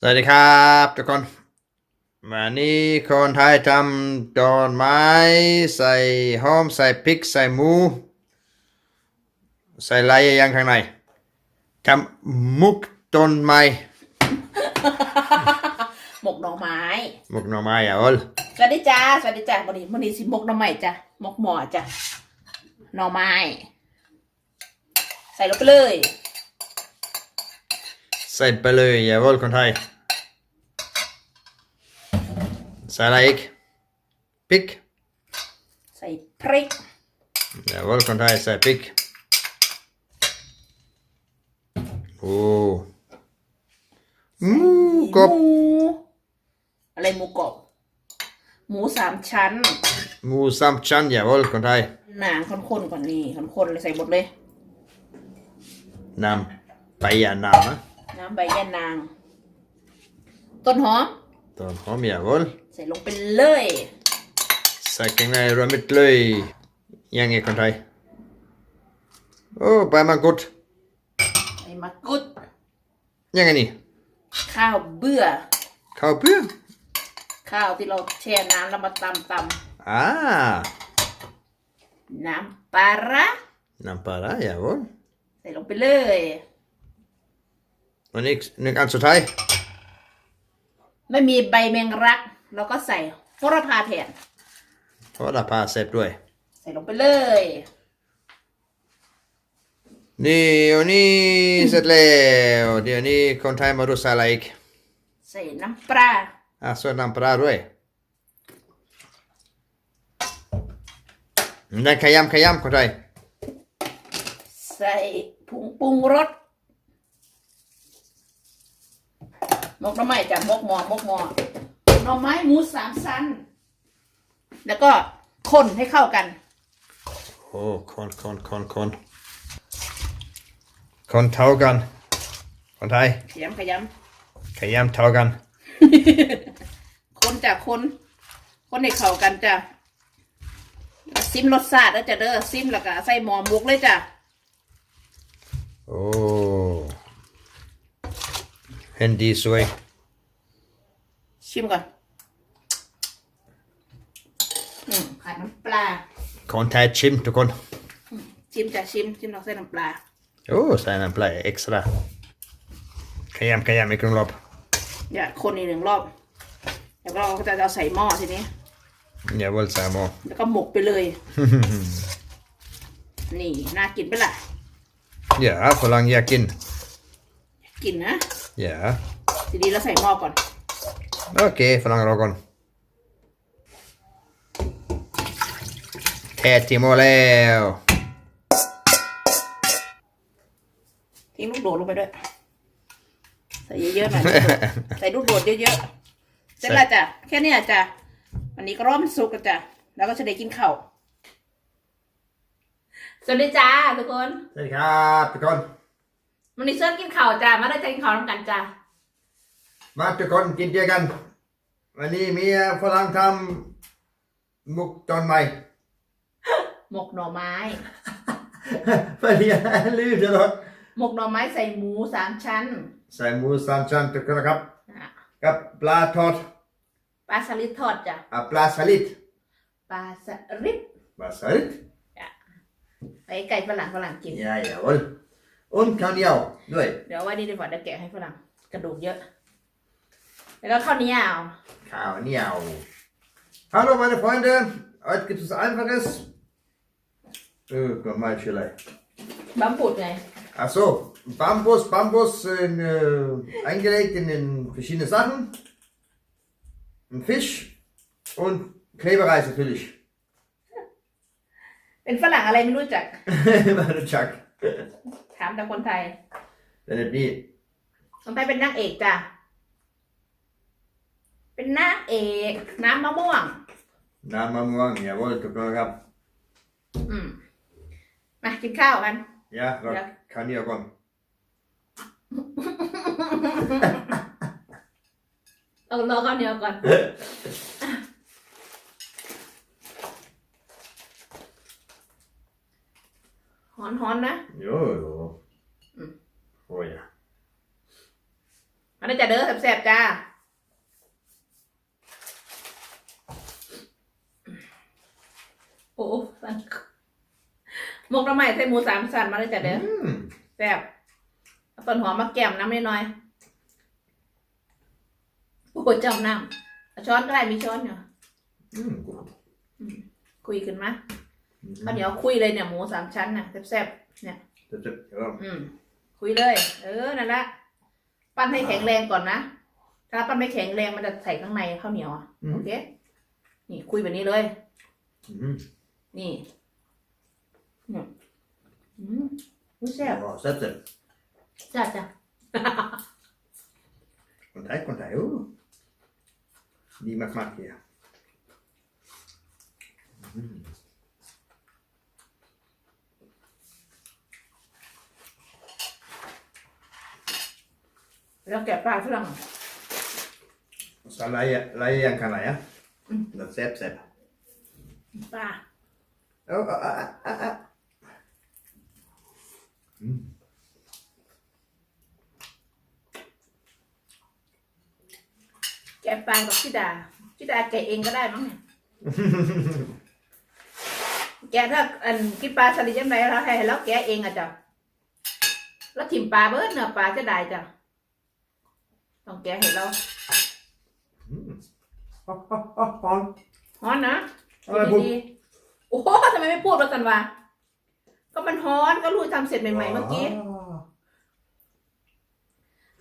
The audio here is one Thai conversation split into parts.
สวัสดีครับทุกคนวันนี้คนไทยทำดอกไม้ใส่หอมใส่พริกใส่หมู ใส่อะไรยังข้างในทำมุกต้นไม้ หมกหน่อไม้มุกหน่อไม้อะโอลสวัสดีจ้าสวัสดีจ้าวันนี้วันนี้สิหมกหน่อไม้จ้ะหมกหมอจ้ะหน่อไม้ ใส่ลงไปเลย ใส่ไปเลยอย่าโอลคนไทยใส่อะไรอีกพริกใส่พริกอย่าโอลคนไทยใส่พริกโอ้หมูกบหมูอะไรหมูกรอบหมูสามชั้น หมูสามชั้นอย่าโอลคนไทยหนังข้นๆก่อนนี่ข้นๆเลยใส่หมดเลยน้ำไปอย่าน้ำนะ น้ำใบยะนาง ต้นหอม ต้นหอมอย่าโอลใส่ลงไปเลย ใส่ข้างในรวมมิดเลย ยังไงคนไทย โอ้ใบมะกรูดใส่มะกรูดยังไงนี่ ข้าวเบื่อ ข้าวเปลือกข้าวที่เราแช่น้ำแล้วมาตำตอ่าำน้ำปลาร้าน้ำปลาร้าอย่าโอลใส่ลงไปเลย วันนี้หนึ่งอันสุดท้าย ไม่มีใบแมงรัก เราก็ใส่โหระพาแทนเพราะเราพาเสร็จด้วย ใส่ลงไปเลย นี่วันนี้เสร็จแล้วเดี๋ยวนี้คนไทยมาดูใส่อะไรอีกใส่น้ำปลาอะส่วนน้ำปลาด้วยนั่นขยำขยำคนไทยใส่ผงปรุงรสห มกหน่อไม้จ้ะหมกหมอหมกหมอหน่อไม้หมูสามชั้น แล้วก็คนให้เข้ากัน โอ้คนคนคนคนคนเท่ากัน คนไทยขยำขยขยำเท่ากันำคนจากคน คนให้เข้ากันจ้ะซิมรสชาติแล้วจ้ะเด้อซิมแล้วก็ใส่หมอหมกเลยจ้ะโอ้ เห็นดีสวย ชิมก่อนอืมขาดน้ำปลาคนไทยชิมทุกคน ชิมจ้ะชิม ชิมเราใส่น้ำปลา โอ้ใส่น้ำปลาเอ็กซ์ตร้าขยำขยำอีกหนึ่งรอบอย่าคนอีกหนึ่งรอบแล้วก็เราก็จะเอาใส่หม้อทีนี้อย่าวนใส่หม้อแล้วก็หมกไปเลย นี่น่ากินไปะล่ะอย่าฝรั่งอยากกิน กินนะ อย่าทีนี้เราใส่หม้อก่อนโอเคฝรั่งรอก่อนแทะที่หม้อแล้วทิ้งลูกโดดลงไปด้วย ใส่เยอะๆหน่อย ใส่ลูกโดดเยอะๆเสร็จแล้วจ้ะแค่เนี้ยจ้ะวันนี้ก็รอมันสุกกันจ้ะแล้วก็จะได้กินข้าวสวัสดีจ้าทุกคนสวั สดีครับทุกคนวันนี้เชิญกินข้าวจ้ะมาได้จะกินข้าวน้ำกันจ้ะมาทุกคนกินเดียวกัน วันนี้มีฝรั่งทำมุกต้นไม้หมกหน่อไม้ วันนี้ลืมตลอดหมกหน่อไม้ใส่หมูสามชั้น ใส่หมูสามชั้นทุกคนนะครับ อะกับปลาทอดปลาสลิดทอดจ้ะอะปลาสลิดปลาสลิดปลาสลิดไปไก่ฝรั่งฝรั่งกิน Ja, jawohl. Und kan jag. Du vet. เดี๋ยวไว้นี่ดีกว่าเดี๋ยวแกะให้ฝรั่งกระดูกเยอะ แล้วก็ข้าวเหนียว Kauniau. Hallo meine Freunde. Heute gibt es Einfaches. Oh, komm mal, Schiller. บัมปุดไง Ach so, Bambus, Bambus in, äh, eingelegt in, in verschiedene Sachen. Ein Fisch und Klebereis natürlich. เป็นฝรั่งอะไรไม่รู้จัก Meine Chuck. ถามแต่คนไทย Wenn es nie. คนไทยเป็นนางเอกจ้ะ เป็นนางเอก น้ำมะม่วง Na, Mamuang, jawohl, du Gott. อืมมากินข้าวกัน Ja, Ja. ja. kann ich auch kommen. เอารอข้าวเหนียวก่อน หอนๆนะ Jo, jo. Mm. Oh ja. มานนี้จะเด้อแซ่บๆจ้า โอ้สันหมกน้ำใหม่ใส่หมูสามสันมาเลยจ้ะเด้อ Mm. แซ่บเอาต้นหอมมาแก้มน้ำนิดหน่อยโอ้ยเจ้าน้ำเอาช้อนก็ได้มีช้อนอยู่ Mm, god. คุยขึ้นมา Mm. ข้าวเหนียวคุยเลยเนี่ยหมูสามชั้นน่ะแซ่บๆเนี่ย Det, det, ja. อืมคุยเลย เออนั่นละปั้นให้แข็งแรงก่อนนะถ้าปั้นไม่แข็งแรงมันจะใส่ข้างในข้าวเหนียวอะอืมโอเคนี่คุยแบบนี้เลย Mm. นี่เนี่ยอืมรู้แซ่บ Ja, sätt det. จ้าจ้า Kontakt, kontakt. Oh. Die maakt maak hier. Mm. แล้วแกะปลาฝรั่ง Så leie, leie igjen kan leie. Mm. Det er sepp, sepp. ปลา Oh, ah, ah, ah, ah. Mm. แกะปลากับพี่ดาพี่ดาแกะเองก็ได้มั้งเนี่ยแกะถ้าอันกินปลาสลิดยังไงเราให้แล้วแกะเองอะจ้ะแล้วถิ่มปลาเบิดเนื้อปลาจะได้จ้ะ ต้องแกะให้เรา Mm. Ah, ah, ah, fan. ฮ้อนนะเอาอะไรพูดดีๆโอ้โหทำไมไม่พูดมากันวะก็มันฮ้อนก็รู้ทำเสร็จใหม่ๆเมื่อกี้ Ah.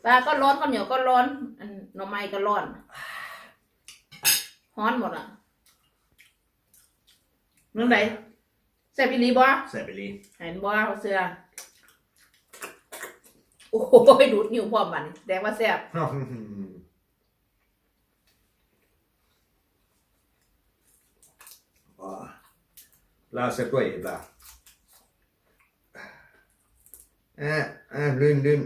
ปลาก็ร้อนข้าวเหนียวก็ร้อนอันหน่อไม้ก็ร้อนฮ้อนหมดอะเรื่องไหนแซ่บอีหลีบ่ Sepp, Eli. เห็นบ่เขาเสื้อโโอ้โหดูดนิ้วพร้อมมันแดงว่าแซ่บลาเสกด้วยล่ะอ่าอ่าลื่นลื่น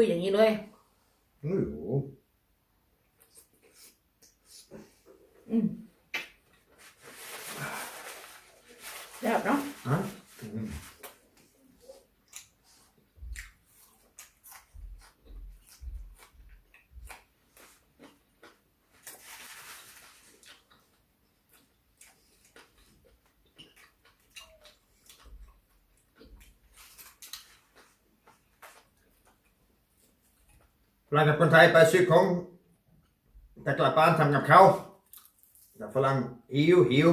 คุยอย่างนี้เลย Jo. อืมแซ่บเนาะ Ja. Mm. ฝรั่งกับคนไทยไปซื้อของแต่กลับบ้านทำกับเขาแต่ฝรั่งหิวหิว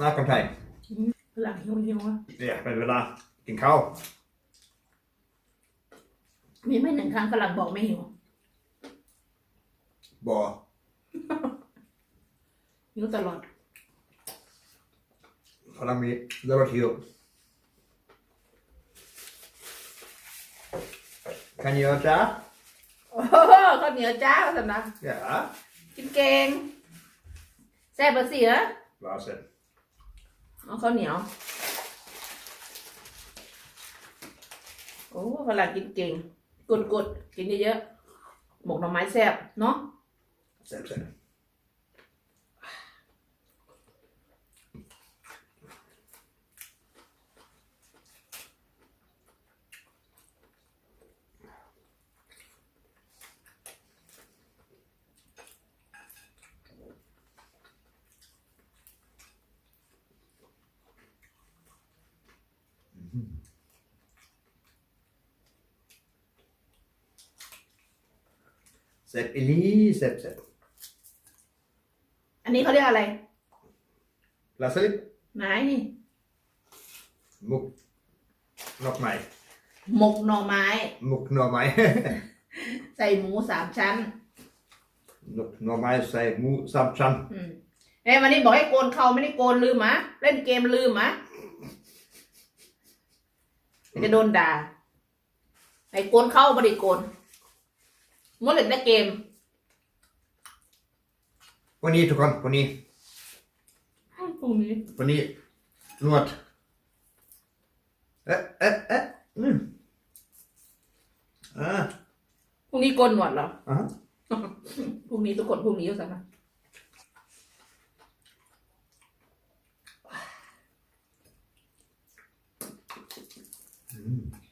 มาคนไทยหลังหิวหิวๆอะเนี่ยเป็นเวลากินข้าวมีไม่หนึ่งครั้งฝรั่งบอกไม่หิวบ่หิวตลอดฝรั่งมีเรื่องหิว Kan you göra det? โอ้โหข้าวเหนียวจ้าสำนัก Ja. กินเก่งแซ่บปะสิเหรอ Varsågod. เอาข้าวเหนียว โอ้ฝรั่งกินเก่งกดกดๆกินเยอะๆหมกหน่อไม้แซ่บเนาะ Sätt, sätt. Sepp Eli, sepp, sepp. อันนี้เขาเรียกอะไร Läsa lite. ไหนนี่ Mok. Knock mig. หมกหน่อไม้ Mok knock mig. ใส่หมูสามชั้น Knock knock mig, säg mo samchan. อืมเอ้ยวันนี้บอกให้โกนเขาไม่ได้โกนลืมมะ เล่นเกมลืมมะ จะโดนด่าไอ้โกนเข้าไม่ได้โกนมัวเล่นแต่เกม På ni tog han, på ni. พรุ่งนี้ På ni. Låt. Eh, eh, eh. Mm. อ่าพรุ่งนี้โกนหนวดเหรออ่า พรุ่งนี้ทุกคนพรุ่งนี้อยู่สักนะ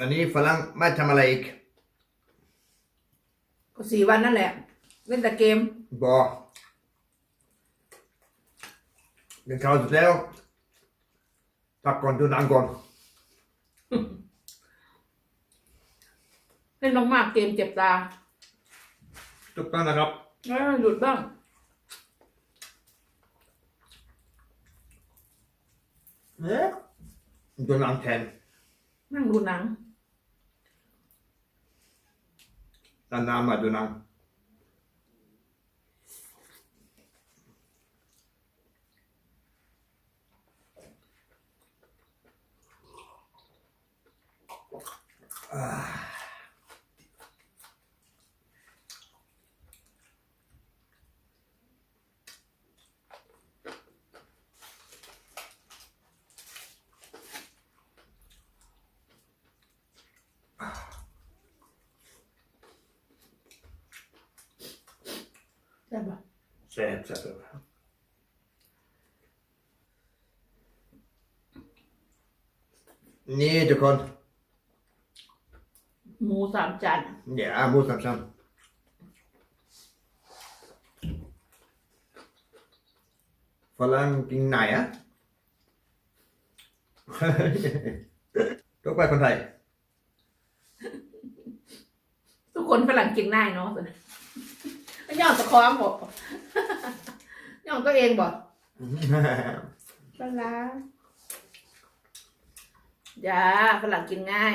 วันนี้ฝรั่งไม่ทำอะไรอีกก็สี่วันนั่นแหละ เล่นแต่เกม บอกกินข้าวเสร็จแล้วพักก่อนดูหนังก่อน เล่นมากๆเกมเจ็บตาทุกท่านนะครับเออหยุดบ้างเนี่ยดูหนังแทนนั่งดูหนัง นานามาดูนังอ่า ได้ปะแซ่บแซ่บนี่ทุกคน หมูสามจานเดี๋ยวมูสามชั้นฝรั่งกินไหนอะทุกไปคนไทย ทุกคนฝรั่งกินง่ายเนาะไม่ ย่องตะคองบอกย่องตัวเองบอกปลาอย่าฝรั่งกินง่าย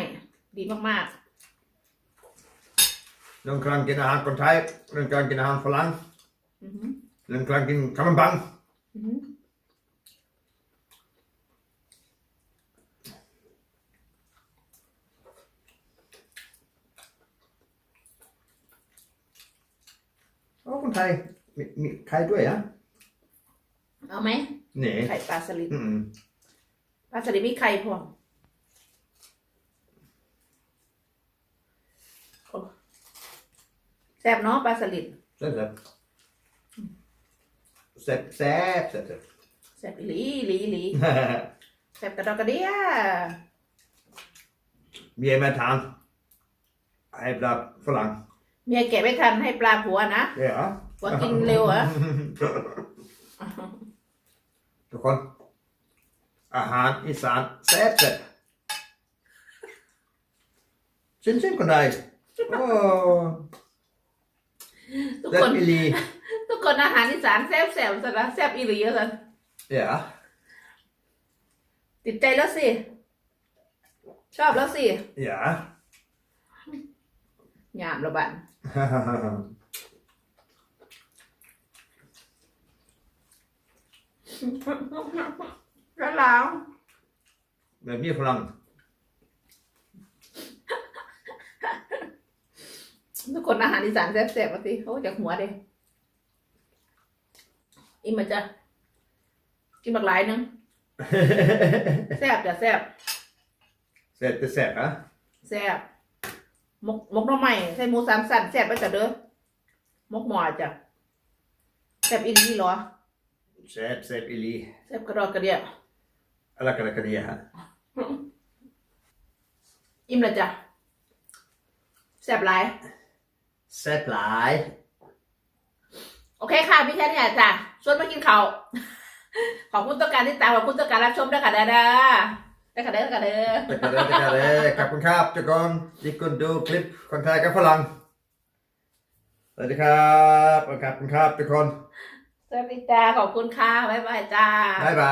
ดีมากเรื่องการกินอาหารคนไทยเรื่องการกินอาหารฝรั่งๆ อือหือเรื่องการกินขนมปัง อือหือ โอ้คน ไทยมีมีใครด้วยอะเอาไหมนี่ไข่ปลาสลิดอืมปลาสลิดมีไข่พร้อมโอ้แซ่บเนาะปลาสลิดแซ่บแซ่บแซ่บแซ่บแซ่บแซ่บอีหลีอีหลีอีหลีแซ่บกระดอกกระเดียมีอะไรมาทานให้ปลาฝรั่งเมียแกะไม่ทันให้ปลาผัวนะเดี๋ยว ผัวกินเร็วเหรอทุกคน อาหารอีสานแซ่บแซ่บจริงๆคนไทยโอ้ทุกแซ่บคนอีหลี ทุกคนอาหารอีสานแซ่บแซ่บสินะแซ่บอีหลีสิเดี๋ยวติดใจแล้วสิ ชอบแล้วสิเดี๋ยวหยามระบัน แล้วแล้วแบบนี้ฝรั่งทุกคนอาหารอีสานแซ่บแซ่บมาสิโอ้จากหัวเด้อิมมาจ้ะกินบักหลายหนึงแซ่บจ้ะแซ่บแซ่บแต่แซ่บอะแซ่บมกมกหน้องใหม่ใส่หมูสามสันแซ่บไปจ้ะเด้อมกหมอจ้ะแซ่บอีหลีเหรอ แซ่บแซ่บอีหลีแซ่บกระดอกกระเดียอะไรกันกันเนี่ยฮะอิ่มแล้วจ้ะแซ่บหลาย แซ่บหลายโอเคค่ะพี่แค่นี้จ้ะชวนมากินข้าวขอบคุณต่อการที่ตามขอบคุณต่อการรับชมด้วยค่ะเด้อเด้อได้ค่ะเด้อค่ะเด้อตะกะเรตะกะเรขอบคุณครับทุกคนที่คุณดูคลิปคนไทยกับฝรั่งสวัสดีครับขอบคุณครับทุกคนส สวัสดีจ้าขอบคุณค่ะบ๊ายบายจ้า บ๊ายบาย